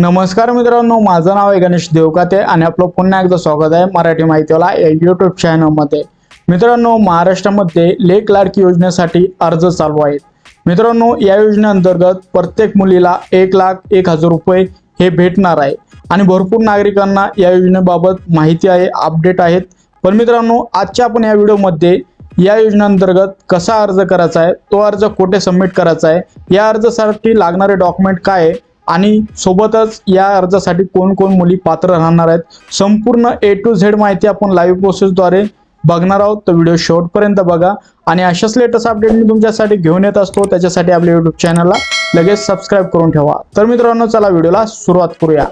नमस्कार मित्रांनो माझं नाव आहे गणेश देवकाते आणि आपलं पुन्हा एकदा स्वागत आहे मराठी माहितीवाला या युट्यूब चॅनलमध्ये मित्रांनो महाराष्ट्रामध्ये लेख लाडकी योजनेसाठी अर्ज चालू आहेत. मित्रांनो या योजनेअंतर्गत प्रत्येक मुलीला एक लाख एक हजार रुपये हे भेटणार आहे आणि भरपूर नागरिकांना या योजनेबाबत माहिती आहे अपडेट आहेत. पण मित्रांनो आजच्या आपण या व्हिडिओमध्ये या योजनेअंतर्गत कसा अर्ज करायचा आहे तो अर्ज कुठे सबमिट करायचा आहे या अर्जासाठी लागणारे डॉक्युमेंट काय आहे आणि सोबतच या अर्जासाठी कोण कोण मुली पात्र राहणार आहेत संपूर्ण ए टू झेड माहिती आपण लाईव्ह प्रोसेसद्वारे बघणार आहोत. तर व्हिडिओ शेवटपर्यंत बघा. आणि अशाच लेटेस्ट अपडेट मी तुमच्यासाठी घेऊन येत असतो. त्याच्यासाठी आपल्या युट्यूब चॅनलला लगेच सबस्क्राईब करून ठेवा. तर मित्रांनो चला व्हिडिओला सुरुवात करूया.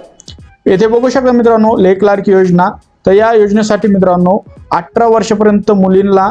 येथे बघू शकता मित्रांनो ले क्लार्क योजना. तर या योजनेसाठी मित्रांनो अठरा वर्षापर्यंत मुलींना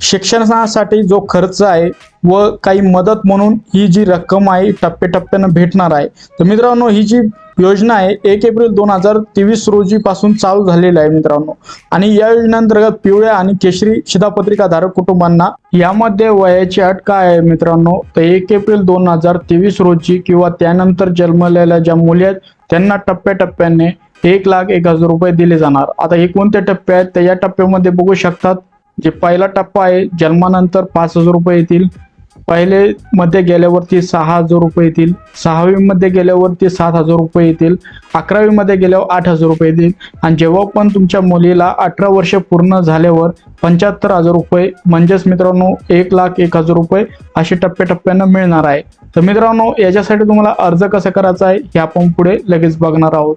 शिक्षणासाठी जो खर्च आहे व काही मदत म्हणून ही जी रक्कम आहे टप्प्याटप्प्यानं भेटणार आहे. तर मित्रांनो ही जी योजना आहे एक एप्रिल दोन हजार तेवीस रोजीपासून चालू झालेली आहे मित्रांनो. आणि या योजनेअंतर्गत पिवळ्या आणि केशरी शिधापत्रिका धारक कुटुंबांना यामध्ये वयाची अट काय आहे मित्रांनो? तर एक एप्रिल दोन हजार तेवीस रोजी किंवा त्यानंतर जन्मलेल्या ज्या मुली आहेत त्यांना टप्प्याटप्प्याने एक लाख एक हजार रुपये दिले जाणार. आता हे कोणते टप्पे आहेत? तर या टप्प्यामध्ये बघू शकतात जे पहिला टप्पा आहे जन्मानंतर पाच हजार रुपये येतील. पहिले मध्ये गेल्यावरती सहा हजार रुपये येतील. सहावी मध्ये गेल्यावरती सात हजार रुपये येतील. अकरावी मध्ये गेल्यावर आठ हजार रुपये येतील. आणि जेव्हा पण तुमच्या मुलीला अठरा वर्ष पूर्ण झाल्यावर पंच्याहत्तर हजार रुपये म्हणजेच मित्रांनो एक लाख एक हजार रुपये असे टप्प्याटप्प्यानं मिळणार आहे. तर मित्रांनो याच्यासाठी तुम्हाला अर्ज कसा करायचा आहे हे आपण पुढे लगेच बघणार आहोत.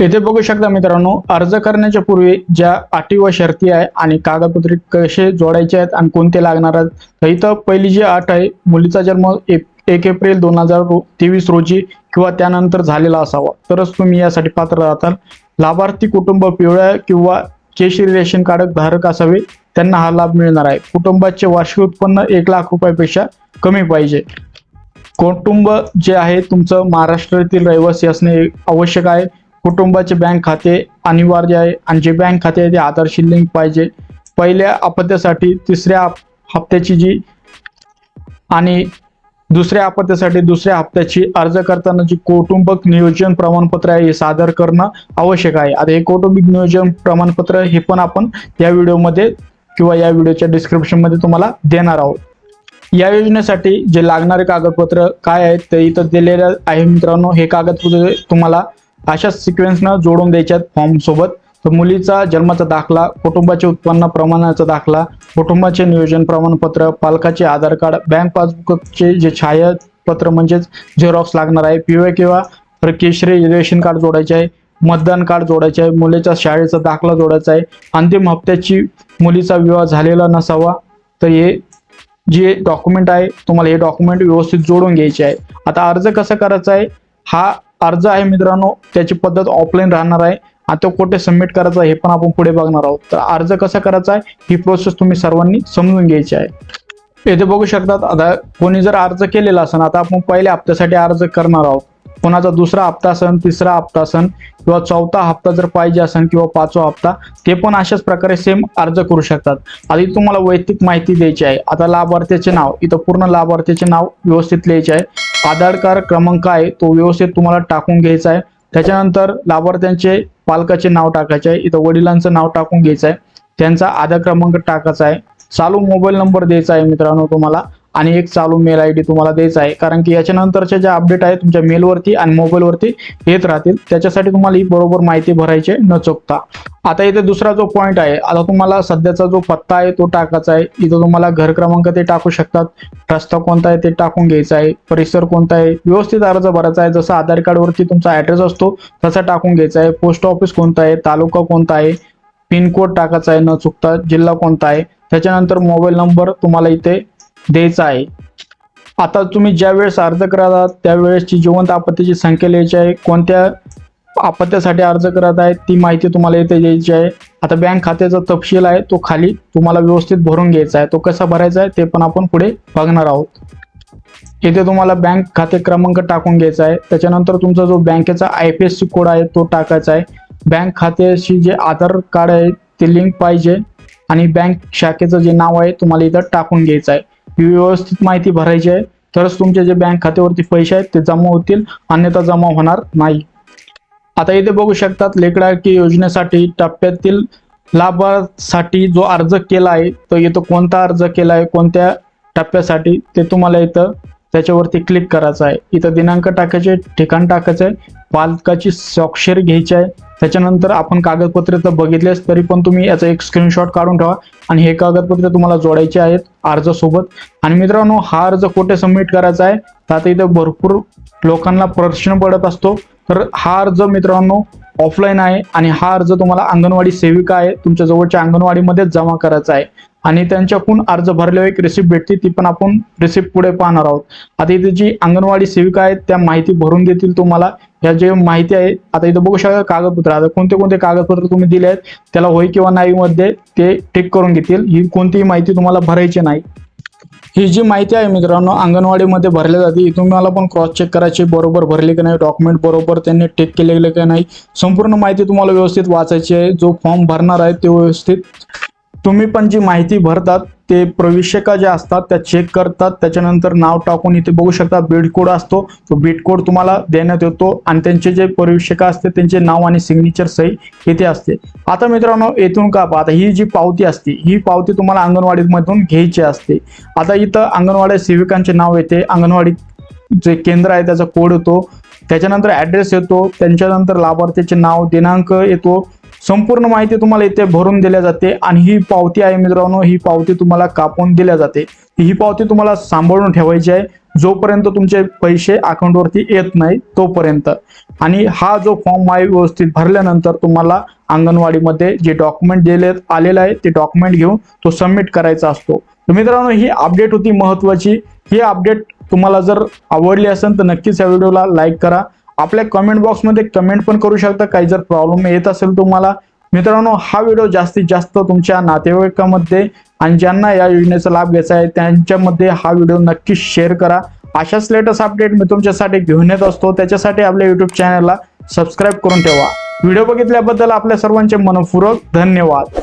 येथे बघू शकता मित्रांनो अर्ज करण्याच्या पूर्वी ज्या अटी व शर्ती आहे आणि कागदपत्रे कसे जोडायचे आहेत आणि कोणते लागणार आहेत तर इथं पहिली जी अट आहे मुलीचा जन्म एक एक एप्रिल दोन हजार तेवीस रोजी किंवा त्यानंतर झालेला असावा. तरच तुम्ही यासाठी पात्र राहताल. लाभार्थी कुटुंब पिवळ्या किंवा केशरी रेशन कार्ड धारक असावे त्यांना हा लाभ मिळणार आहे. कुटुंबाचे वार्षिक उत्पन्न एक लाख रुपयापेक्षा कमी पाहिजे. कुटुंब जे आहे तुमचं महाराष्ट्रातील रहिवासी असणे आवश्यक आहे. कुटुंबाचे बँक खाते अनिवार्य आहे आणि जे बँक खाते आहे ते आधारशी लिंक पाहिजे. पहिल्या आपत्त्यासाठी तिसऱ्या हप्त्याची जी आणि दुसऱ्या आपत्त्यासाठी दुसऱ्या हप्त्याची अर्ज करताना जी कौटुंबिक नियोजन प्रमाणपत्र आहे हे सादर करणं आवश्यक आहे. आता हे कौटुंबिक नियोजन प्रमाणपत्र हे पण आपण या व्हिडिओमध्ये किंवा या व्हिडिओच्या डिस्क्रिप्शनमध्ये तुम्हाला देणार आहोत. या योजनेसाठी जे लागणारे कागदपत्र काय आहेत ते इथं दिलेले आहे मित्रांनो. हे कागदपत्र तुम्हाला अशा सिक्वेन्सनं जोडून द्यायच्यात फॉर्म सोबत. तर मुलीचा जन्माचा दाखला कुटुंबाचे उत्पन्न प्रमाणाचा दाखला कुटुंबाचे नियोजन प्रमाणपत्र पालकाचे आधार कार्ड बँक पासबुकचे जे छायापत्र म्हणजेच झेरॉक्स लागणार आहे पिवळे किंवा केशरी रेशन कार्ड जोडायचे आहे मतदान कार्ड जोडायचे आहे मुलीचा शाळेचा दाखला जोडायचा आहे अंतिम हप्त्याची मुलीचा विवाह झालेला नसावा. तर हे जे डॉक्युमेंट आहे तुम्हाला हे डॉक्युमेंट व्यवस्थित जोडून घ्यायचे आहे. आता अर्ज कसा करायचा आहे हा अर्ज आहे मित्रांनो त्याची पद्धत ऑफलाईन राहणार आहे. आता कुठे सबमिट करायचा आहे हे पण आपण पुढे बघणार आहोत. तर अर्ज कसा करायचा आहे ही प्रोसेस तुम्ही सर्वांनी समजून घ्यायची आहे. येथे बघू शकतात आता कोणी जर अर्ज केलेला असेल आता आपण पहिल्या हप्त्यासाठी अर्ज करणार आहोत. कोणाचा दुसरा हप्ता असन तिसरा हप्ता असन किंवा चौथा हप्ता जर पाहिजे असेल किंवा पाचवा हप्ता ते पण अशाच प्रकारे सेम अर्ज करू शकतात. आधी तुम्हाला वैयक्तिक माहिती द्यायची आहे. आता लाभार्थ्याचे नाव इथं पूर्ण लाभार्थ्याचे नाव व्यवस्थित लिहायचे आहे. आधार कार्ड क्रमांक आहे तो व्यवस्थित तुम्हाला टाकून घ्यायचा आहे. त्याच्यानंतर लाभार्थ्यांचे पालकाचे नाव टाकायचे आहे. इथं वडिलांचं नाव टाकून घ्यायचं आहे. त्यांचा आधार क्रमांक टाकायचा आहे. चालू मोबाईल नंबर द्यायचा आहे मित्रांनो तुम्हाला. आणि एक चालू मेल आय डी तुम्हाला द्यायचा आहे. कारण की याच्यानंतरच्या ज्या अपडेट आहेत तुमच्या मेलवरती आणि मोबाईलवरती येत राहतील. त्याच्यासाठी तुम्हाला ही बरोबर माहिती भरायची आहे न चुकता. आता इथे दुसरा जो पॉईंट आहे आता तुम्हाला सध्याचा जो पत्ता आहे तो टाकायचा आहे. इथं तुम्हाला घर क्रमांक ते टाकू शकतात. रस्ता कोणता आहे ते टाकून घ्यायचा आहे. परिसर कोणता आहे व्यवस्थित अर्ज भरायचा आहे. जसं आधार कार्डवरती तुमचा ॲड्रेस असतो तसा टाकून घ्यायचा आहे. पोस्ट ऑफिस कोणता आहे तालुका कोणता आहे पिनकोड टाकायचा आहे न चुकता. जिल्हा कोणता आहे त्याच्यानंतर मोबाईल नंबर तुम्हाला इथे द्यायचा आहे. आता तुम्ही ज्या वेळेस अर्ज आहात त्यावेळेसची जिवंत आपत्तीची संख्या लिहायची आहे. कोणत्या आपत्त्यासाठी अर्ज करत आहे ती माहिती तुम्हाला इथे द्यायची आहे. आता बँक खात्याचा तपशील आहे तो खाली तुम्हाला व्यवस्थित भरून घ्यायचा आहे. तो कसा भरायचा आहे ते पण आपण पुढे बघणार आहोत. इथे तुम्हाला बँक खाते क्रमांक टाकून घ्यायचा आहे. त्याच्यानंतर तुमचा जो बँकेचा I P S C code आहे तो टाकायचा आहे. बँक खात्याशी जे आधार कार्ड आहे ते लिंक पाहिजे. आणि बँक शाखेचं जे नाव आहे तुम्हाला इथं टाकून घ्यायचं आहे. ही व्यवस्थित माहिती भरायची आहे. तरच तुमचे जे बँक खात्यावरती पैसे आहेत ते जमा होतील. अन्यथा जमा होणार नाही. आता इथे बघू शकतात लेकडाकी योजनेसाठी टप्प्यातील लाभासाठी जो अर्ज केला आहे तो इथं कोणता अर्ज केला आहे कोणत्या टप्प्यासाठी ते तुम्हाला इथं त्याच्यावरती क्लिक करायचं आहे. इथं दिनांक टाकायचे ठिकाण टाकायचं आहे पालकाची स्वाक्षरी घ्यायची आहे. त्याच्यानंतर आपण कागदपत्रे तर बघितलेच तरी पण तुम्ही याचा एक स्क्रीनशॉट काढून ठेवा. आणि हे कागदपत्रे तुम्हाला जोडायचे आहेत अर्जासोबत. आणि मित्रांनो हा अर्ज कुठे सबमिट करायचा आहे? तर आता इथं भरपूर लोकांना प्रश्न पडत असतो. तर हा अर्ज मित्रांनो ऑफलाईन आहे. आणि हा अर्ज तुम्हाला अंगणवाडी सेविका आहे. तुमच्या जवळच्या अंगणवाडीमध्येच जमा करायचा आहे. आणि त्यांच्याकडून अर्ज भरल्यावर एक रिसिप्ट भेटते ती पण आपण रिसिप्ट पुढे पाहणार आहोत. आता इथे जी अंगणवाडी सेविका आहेत त्या माहिती भरून देतील तुम्हाला. ह्या जे माहिती आहे आता इथं बघू शकता कागदपत्र. आता कोणते कोणते कागदपत्र तुम्ही दिले आहेत त्याला होय किंवा नाही मध्ये ते टिक करून घेतील. ही कोणतीही माहिती तुम्हाला भरायची नाही. ही जी माहिती आहे मित्रांनो अंगणवाडीमध्ये भरल्या जाते. तुम्हाला पण क्रॉस चेक करायची बरोबर भरले की नाही डॉक्युमेंट बरोबर त्यांनी टेक केलेले की नाही. संपूर्ण माहिती तुम्हाला व्यवस्थित वाचायची आहे. जो फॉर्म भरणार आहे ते व्यवस्थित तुम्ही पण जी माहिती भरतात ते प्रवेशिका ज्या असतात त्या चेक करतात त्याच्यानंतर नाव टाकून इथे बघू शकता बीड कोड असतो. तो बीड कोड तुम्हाला देण्यात येतो आणि त्यांचे जे प्रवेशिका असते त्यांचे नाव आणि सिग्नेचर सही इथे असते. आता मित्रांनो येथून का आता ही जी पावती असते ही पावती तुम्हाला अंगणवाडीमधून घ्यायची असते. आता इथं अंगणवाडी सेविकांचे नाव येते. अंगणवाडी जे केंद्र आहे त्याचा कोड येतो. त्याच्यानंतर ऍड्रेस येतो. त्यांच्यानंतर लाभार्थीचे नाव दिनांक येतो. संपूर्ण माहिती तुम्हाला इथे भरून दिल्या जाते आणि ही पावती आहे मित्रांनो ही पावती तुम्हाला कापून दिल्या जाते. ही पावती तुम्हाला सांभाळून ठेवायची आहे. जोपर्यंत तुमचे पैसे अकाउंटवरती येत नाही तोपर्यंत. आणि हा जो फॉर्म आहे व्यवस्थित भरल्यानंतर तुम्हाला अंगणवाडीमध्ये जे डॉक्युमेंट दिले आलेलं आहे ते डॉक्युमेंट घेऊन तो सबमिट करायचा असतो. तर मित्रांनो ही अपडेट होती महत्वाची. ही अपडेट तुम्हाला जर आवडली असेल तर नक्कीच या व्हिडिओला लाईक करा. आपल्या कमेंट बॉक्समध्ये कमेंट पण करू शकता. काही जर प्रॉब्लेम येत असेल तुम्हाला मित्रांनो हा व्हिडिओ जास्तीत जास्त तुमच्या नातेवाईकामध्ये आणि ज्यांना या योजनेचा लाभ घ्यायचा आहे त्यांच्यामध्ये हा व्हिडिओ नक्कीच शेअर करा. अशाच लेटेस्ट अपडेट मी तुमच्यासाठी घेऊन येत असतो. त्याच्यासाठी आपल्या युट्यूब चॅनलला सबस्क्राईब करून ठेवा. व्हिडिओ बघितल्याबद्दल आपल्या सर्वांचे मनपूर्वक धन्यवाद.